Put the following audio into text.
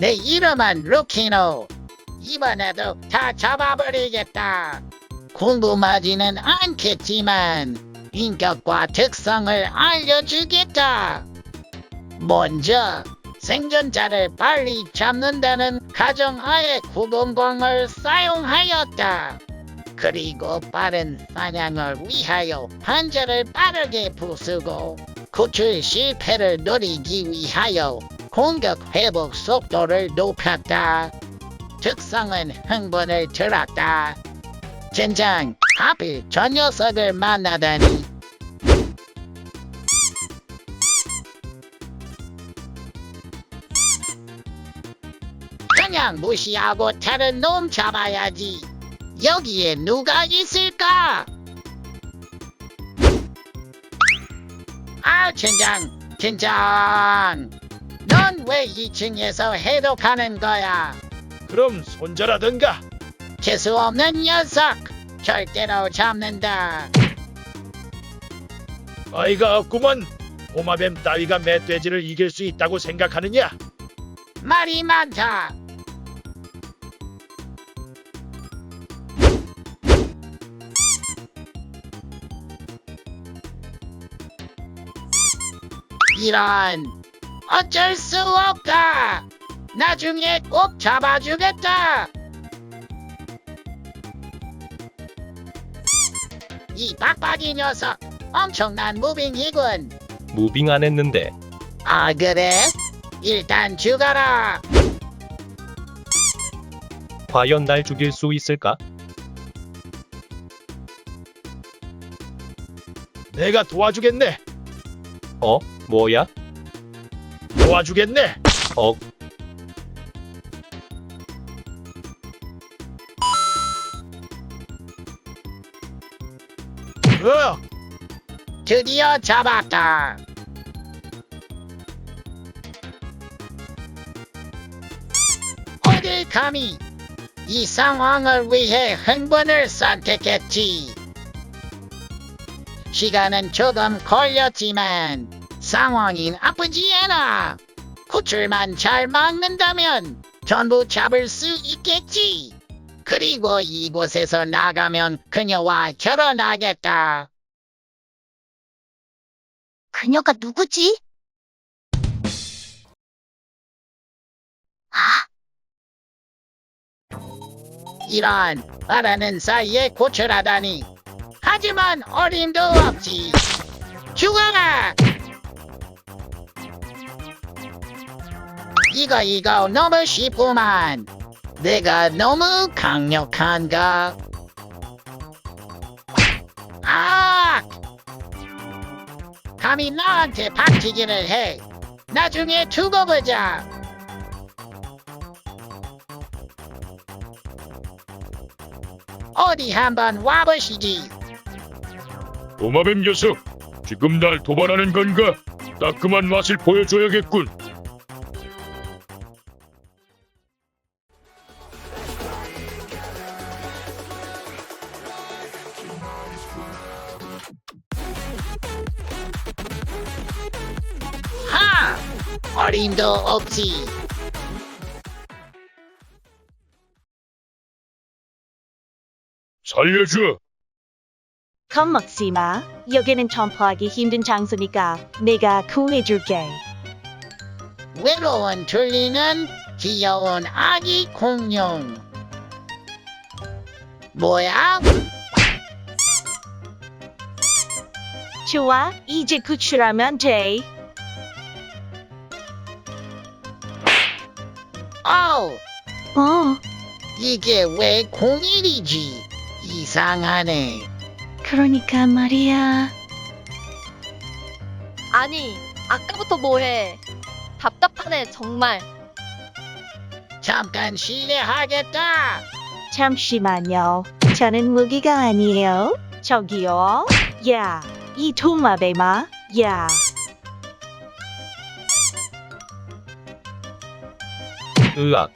내 이름은 루키노. 이번에도 다 잡아버리겠다. 궁금하지는 않겠지만 인격과 특성을 알려주겠다. 먼저 생존자를 빨리 잡는다는 가정하에 구동광을 사용하였다. 그리고 빠른 사냥을 위하여 환자를 빠르게 부수고 구출 실패를 노리기 위하여 공격 회복 속도를 높였다. 특성은 흥분을 들었다. 젠장, 하필 저 녀석을 만나다니. 그냥 무시하고 다른 놈 잡아야지. 여기에 누가 있을까? 아, 젠장, 젠장. 넌왜 2층에서 해독하는 거야? 그럼 손절하던가. 재수 없는 녀석. 절대로 잡는다. 어이가 없구먼. 도마뱀 따위가 멧돼지를 이길 수 있다고 생각하느냐? 말이 많다. 이런 어쩔 수 없다. 나중에 꼭 잡아주겠다. 이 빡빡이 녀석 엄청난 무빙이군. 무빙 안 했는데 아 그래? 일단 죽어라. 과연 날 죽일 수 있을까? 내가 도와주겠네. 어? 뭐야? 도와주겠네. 어? 어, 드디어 잡았다. 어딜 감히 이 상황을 위해 흥분을 선택했지. 시간은 조금 걸렸지만 상황이 나쁘지 않아. 구출만 잘 막는다면 전부 잡을 수 있겠지. 그리고 이곳에서 나가면 그녀와 결혼하겠다. 그녀가 누구지? 아, 이런 말하는 사이에 고출하다니 하지만 어림도 없지 죽어라 이거 이거 너무 쉽구만 내가 너무 강력한가 아 감히 나한테 박치기를 해 나중에 두고 보자 어디 한번 와보시지. 도마뱀 녀석. 지금 날 도발하는 건가? 따끔한 맛을 보여줘야겠군. 하! 어림도 없지. 살려줘. 겁먹지 마. 여기는 점프하기 힘든 장소니까 내가 구해줄게. 외로운 둘리는 귀여운 아기 공룡. 뭐야? 좋아, 이제 구출하면 돼. 어우, 어, 이게 왜 공일이지? 이상하네. 그러니까 말이야. 아니, 아까부터 뭐해? 답답하네, 정말. 잠깐 실례하겠다. 잠시만요. 저는 무기가 아니에요. 저기요. 야, 이 도마뱀아. 야, 으악